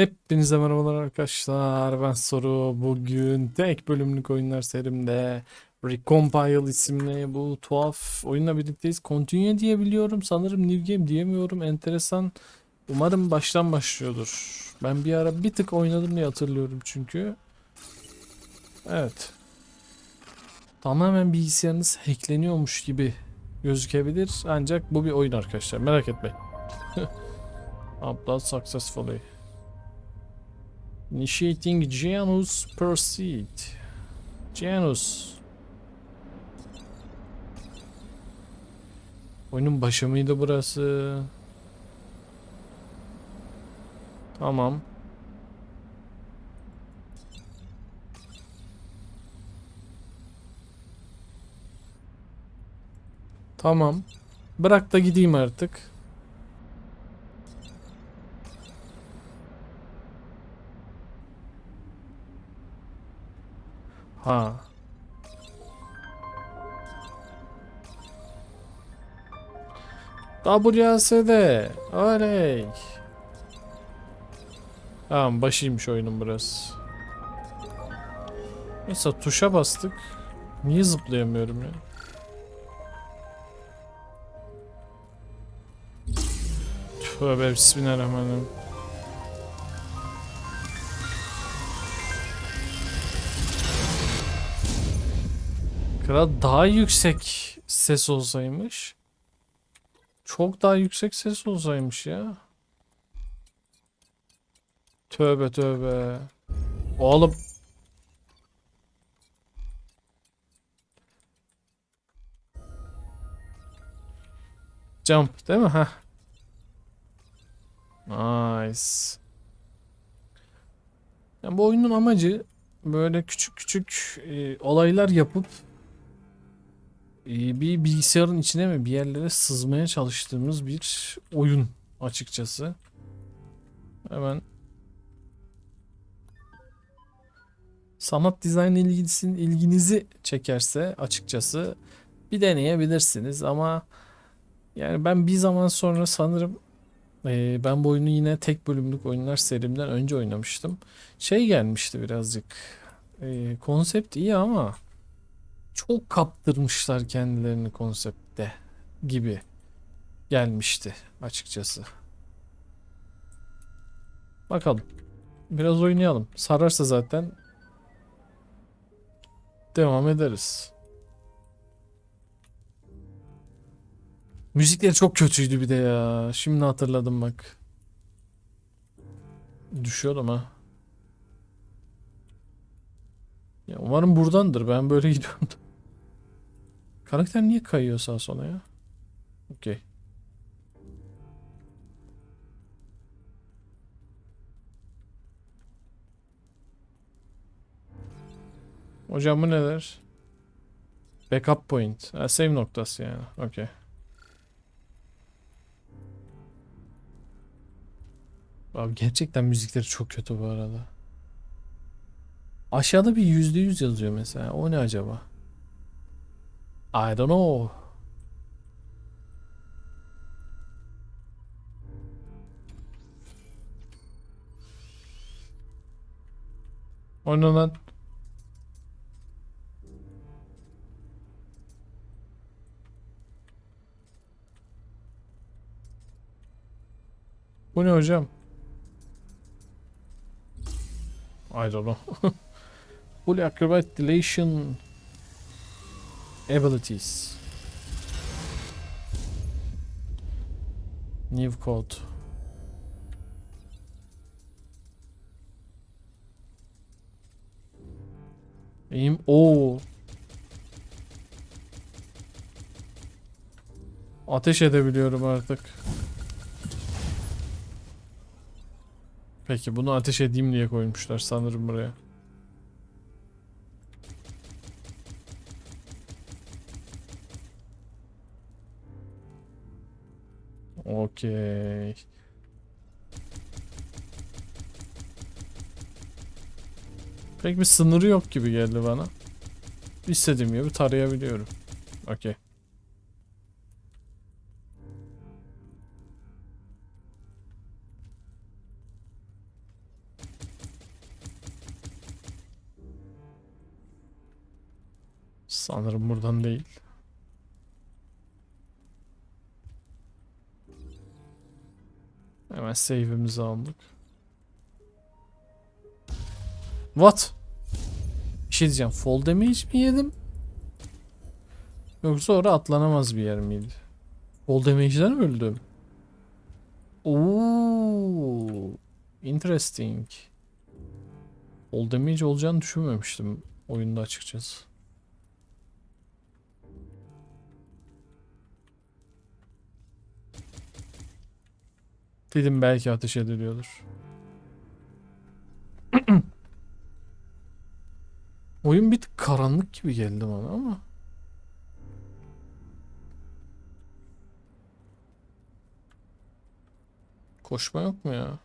Hepinize merhabalar arkadaşlar. Ben Soru. Bugün tek bölümlük oyunlar serimde Recompile isimli bu tuhaf oyunla birlikteyiz. Continue diyebiliyorum. Sanırım New Game diyemiyorum. Enteresan. Umarım baştan başlıyordur. Ben bir ara bir tık oynadım diye hatırlıyorum çünkü. Evet. Tamamen bilgisayarınız hackleniyormuş gibi gözükebilir. Ancak bu bir oyun arkadaşlar. Merak etmeyin. Upload successfully. Initiating Janus Proceed. Janus. Oyunun başı mıydı burası? Tamam. Tamam. Bırak da gideyim artık. Ha. WSD. Oley. Tamam başıymış oyunun burası. Mesela tuşa bastık. Niye zıplayamıyorum ya? Tövbe bismillahirrahmanirrahim. Kral daha yüksek ses olsaymış. Çok daha yüksek ses olsaymış ya. Tövbe tövbe. Oğlum. Jump değil mi? Heh. Nice. Yani bu oyunun amacı böyle küçük küçük e, olaylar yapıp bir bilgisayarın içine mi bir yerlere sızmaya çalıştığımız bir oyun açıkçası. Hemen sanat dizayn ilgisin ilginizi çekerse açıkçası bir deneyebilirsiniz ama yani ben bir zaman sonra sanırım e, ben bu oyunu yine tek bölümlük oyunlar serimden önce oynamıştım. Şey gelmişti birazcık. E, konsept iyi ama çok kaptırmışlar kendilerini konsepte gibi gelmişti açıkçası. Bakalım. Biraz oynayalım. Sararsa zaten devam ederiz. Müzikleri çok kötüydü bir de ya. Şimdi hatırladım bak. Düşüyordum ha. Ya umarım buradandır. Ben böyle gidiyorum. Karakter niye kayıyor sağa sola ya? Okey. Hocam bu neler? Backup point. Ha, save noktası yani. Okey. Abi gerçekten müzikleri çok kötü bu arada. Aşağıda bir yüzde yüz yazıyor mesela. O ne acaba? I don't know. O ne lan? Bu ne hocam? I don't know. Fully acrobat dilation abilities. New code. Aim. Oo. Ateş edebiliyorum artık. Peki bunu ateş edeyim diye koymuşlar sanırım buraya. Okey. Pek bir sınırı yok gibi geldi bana. İstediğim gibi tarayabiliyorum. Okey. Sanırım buradan değil. Hemen save'imizi aldık. What? Bir şey diyeceğim. Fall damage mi yedim? Yoksa orada atlanamaz bir yer miydi? Fall damage'den mi öldüm? Oo, interesting. Fall damage olacağını düşünmemiştim oyunda açıkçası. Dedim belki ateş ediliyordur. Oyun bir tık karanlık gibi geldi bana ama. Koşma yok mu ya?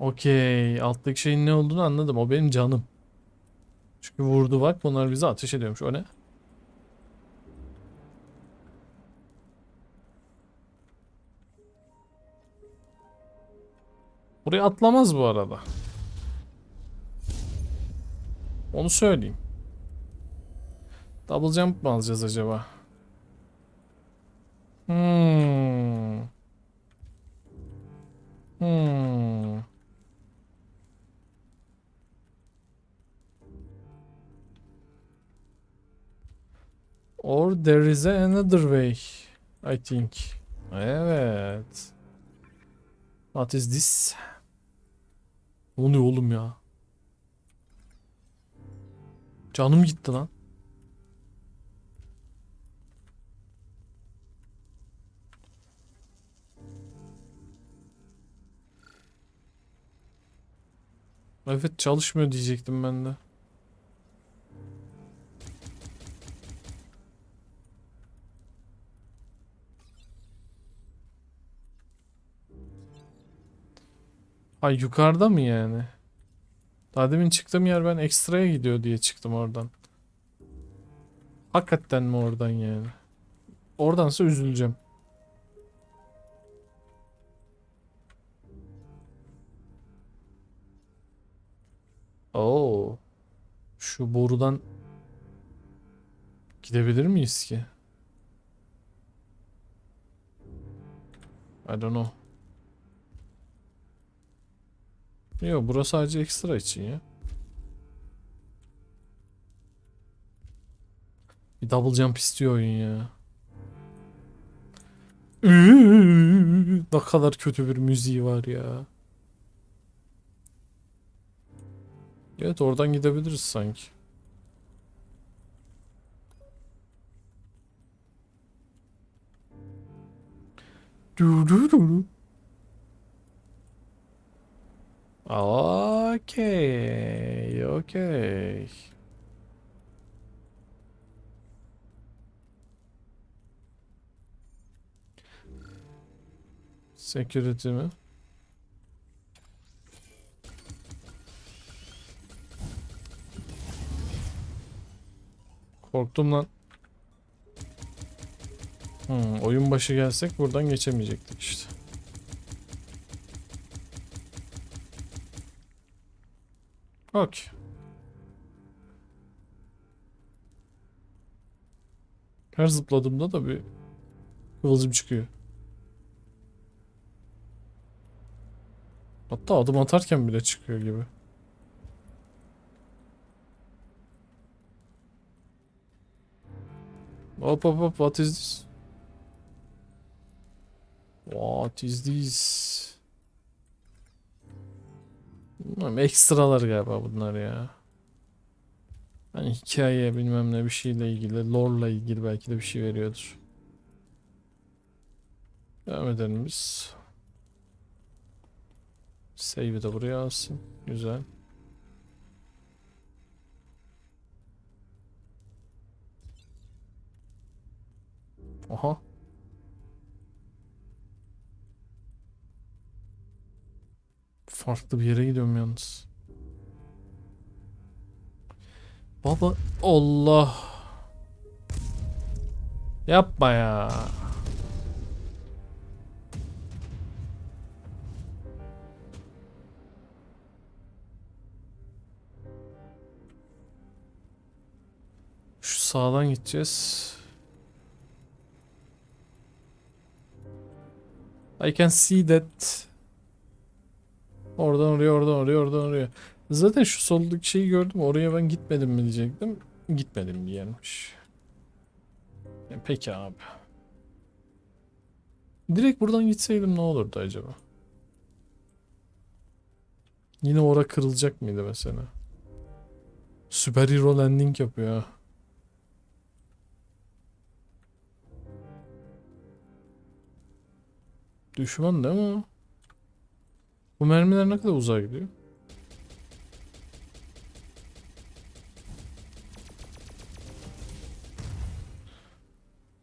Okey. Alttaki şeyin ne olduğunu anladım. O benim canım. Çünkü vurdu bak. Bunlar bize ateş ediyormuş. O ne? Buraya atlamaz bu arada. Onu söyleyeyim. Double jump mı alacağız acaba? Hmm. There is another way. I think. Evet. What is this? Ne oluyor oğlum ya? Canım gitti lan. Evet çalışmıyor diyecektim ben de. Ay yukarıda mı yani? Daha demin çıktığım yer ben ekstraya gidiyor diye çıktım oradan. Hakikaten mi oradan yani? Oradansa üzüleceğim. Oo. Şu borudan gidebilir miyiz ki? I don't know. Yok burası sadece ekstra için ya. Bir double jump istiyor oyun ya. Ne kadar kötü bir müziği var ya. Evet oradan gidebiliriz sanki. Du du du du. Okay, okay. Security mi? Korktum lan. Hmm, oyun başı gelsek buradan geçemeyecektik işte. Okey. Her zıpladığımda da bir kıvılcım çıkıyor. Hatta adım atarken bile çıkıyor gibi. Hop hop hop what is this? What is this? Bilmiyorum, ekstralar galiba bunlar ya. Hani hikaye bilmem ne bir şeyle ilgili, lore'la ilgili belki de bir şey veriyordur. Devam edelim biz. Save'i de buraya alsın. Güzel. Aha. Farklı bir yere gidiyorum yalnız. Baba Allah. Yapma ya. Şu sağdan gideceğiz. I can see that. Oradan oraya, oradan oraya, oradan oraya. Zaten şu soldaki şeyi gördüm. Oraya ben gitmedim mi diyecektim. Gitmedim diyenmiş. E, Peki abi. Direkt buradan gitseydim ne olurdu acaba? Yine ora kırılacak mıydı mesela? Süper Hero Landing yapıyor ha. Düşman değil mi? Bu mermiler ne kadar uzağa gidiyor?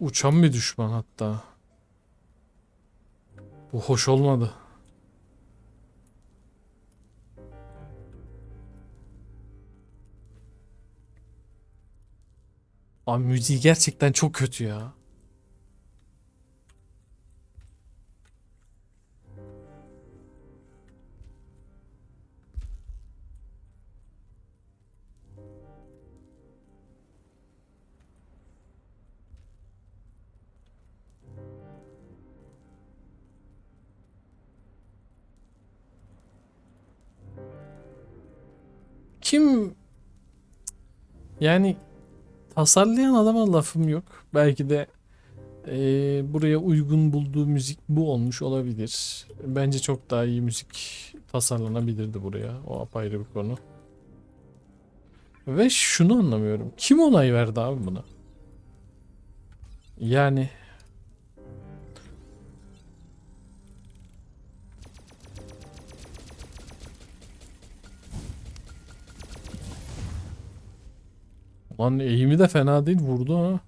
Uçan bir düşman hatta. Bu hoş olmadı. Abi müziği gerçekten çok kötü ya. Kim yani tasarlayan adama lafım yok. Belki de eee, buraya uygun bulduğu müzik bu olmuş olabilir. Bence çok daha iyi müzik tasarlanabilirdi buraya. O apayrı bir konu. Ve şunu anlamıyorum. Kim onay verdi abi buna? Yani Lan eğimi de fena değil vurdu ha.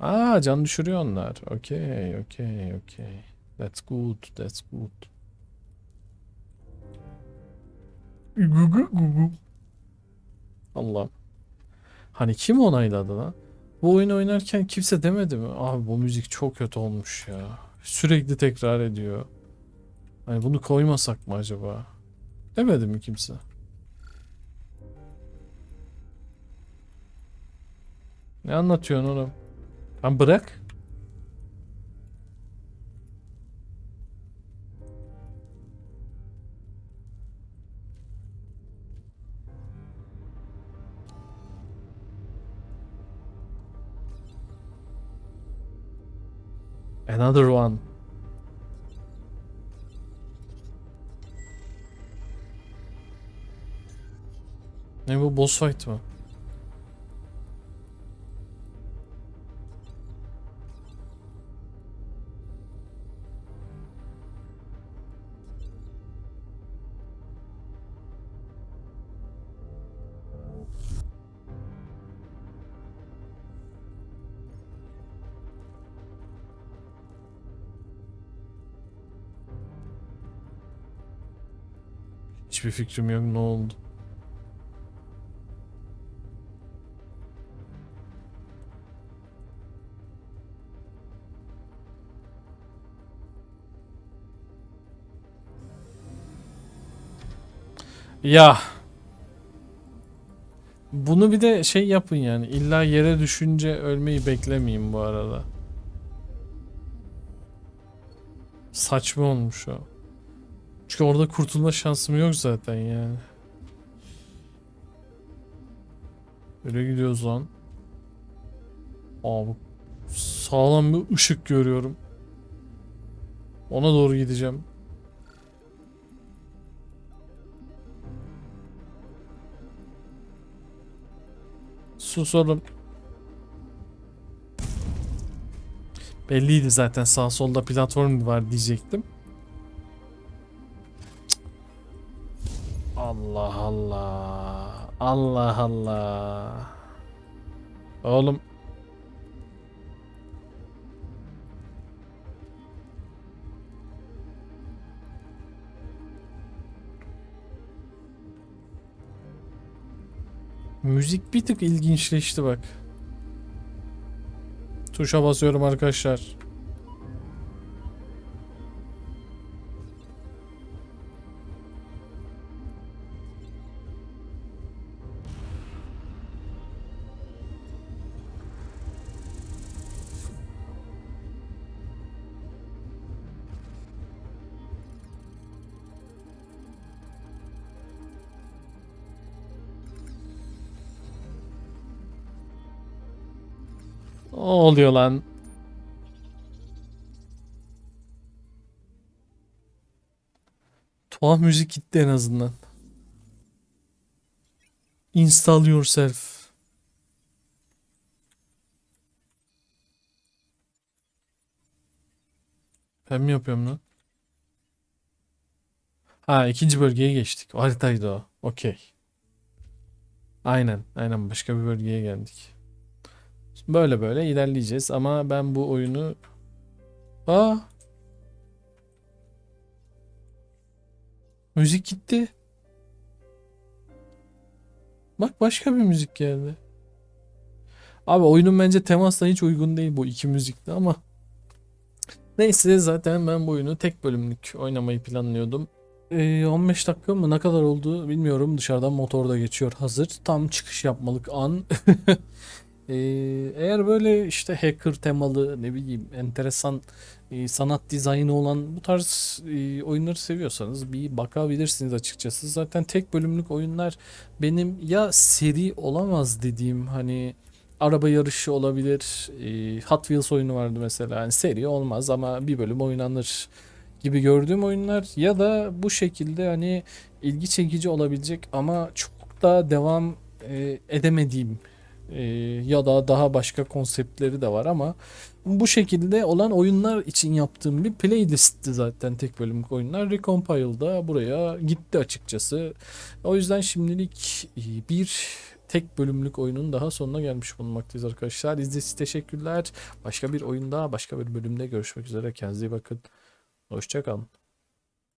Aa can düşürüyor onlar. Okey, okey, okey. That's good, that's good. Allah. Hani kim onayladı lan? Bu oyunu oynarken kimse demedi mi? Abi bu müzik çok kötü olmuş ya. Sürekli tekrar ediyor. Hani bunu koymasak mı acaba? Demedi mi kimse? Ne anlatıyorsun oğlum? Lan bırak. Another one. Ne bu boss fight mı? Hiçbir fikrim yok ne oldu. Ya. Bunu bir de şey yapın yani. İlla yere düşünce ölmeyi beklemeyin bu arada. Saçma olmuş o. Çünkü orada kurtulma şansım yok zaten yani. Öyle gidiyoruz lan. Abi sağlam bir ışık görüyorum. Ona doğru gideceğim. Sus oğlum. Belliydi zaten sağ solda platform var diyecektim. Allah Allah. Allah Allah. Oğlum. Müzik bir tık ilginçleşti bak. Tuşa basıyorum arkadaşlar. Ne oluyor lan? Tuhaf müzik gitti en azından. Install yourself. Ben mi yapıyorum lan? Ha ikinci bölgeye geçtik. O haritaydı o. Okey. Aynen. Aynen başka bir bölgeye geldik. Böyle böyle ilerleyeceğiz ama ben bu oyunu... Aa! Müzik gitti. Bak başka bir müzik geldi. Abi oyunun bence temasla hiç uygun değil bu iki müzikte ama neyse zaten ben bu oyunu tek bölümlük oynamayı planlıyordum. Ee, 15 dakika mı ne kadar oldu bilmiyorum. Dışarıdan motor da geçiyor hazır. Tam çıkış yapmalık an. Ee, eğer böyle işte hacker temalı ne bileyim enteresan e, sanat dizaynı olan bu tarz e, oyunları seviyorsanız bir bakabilirsiniz açıkçası. Zaten tek bölümlük oyunlar benim ya seri olamaz dediğim hani araba yarışı olabilir. e, Hot Wheels oyunu vardı mesela. Yani seri olmaz ama bir bölüm oynanır gibi gördüğüm oyunlar ya da bu şekilde hani ilgi çekici olabilecek ama çok da devam e, edemediğim ee, ya da daha başka konseptleri de var ama bu şekilde olan oyunlar için yaptığım bir playlistti zaten tek bölümlük oyunlar. Recompile da buraya gitti açıkçası. O yüzden şimdilik e, bir tek bölümlük oyunun daha sonuna gelmiş bulunmaktayız arkadaşlar. İzlediğiniz teşekkürler. Başka bir oyunda, başka bir bölümde görüşmek üzere. Kendinize iyi bakın. Hoşçakalın.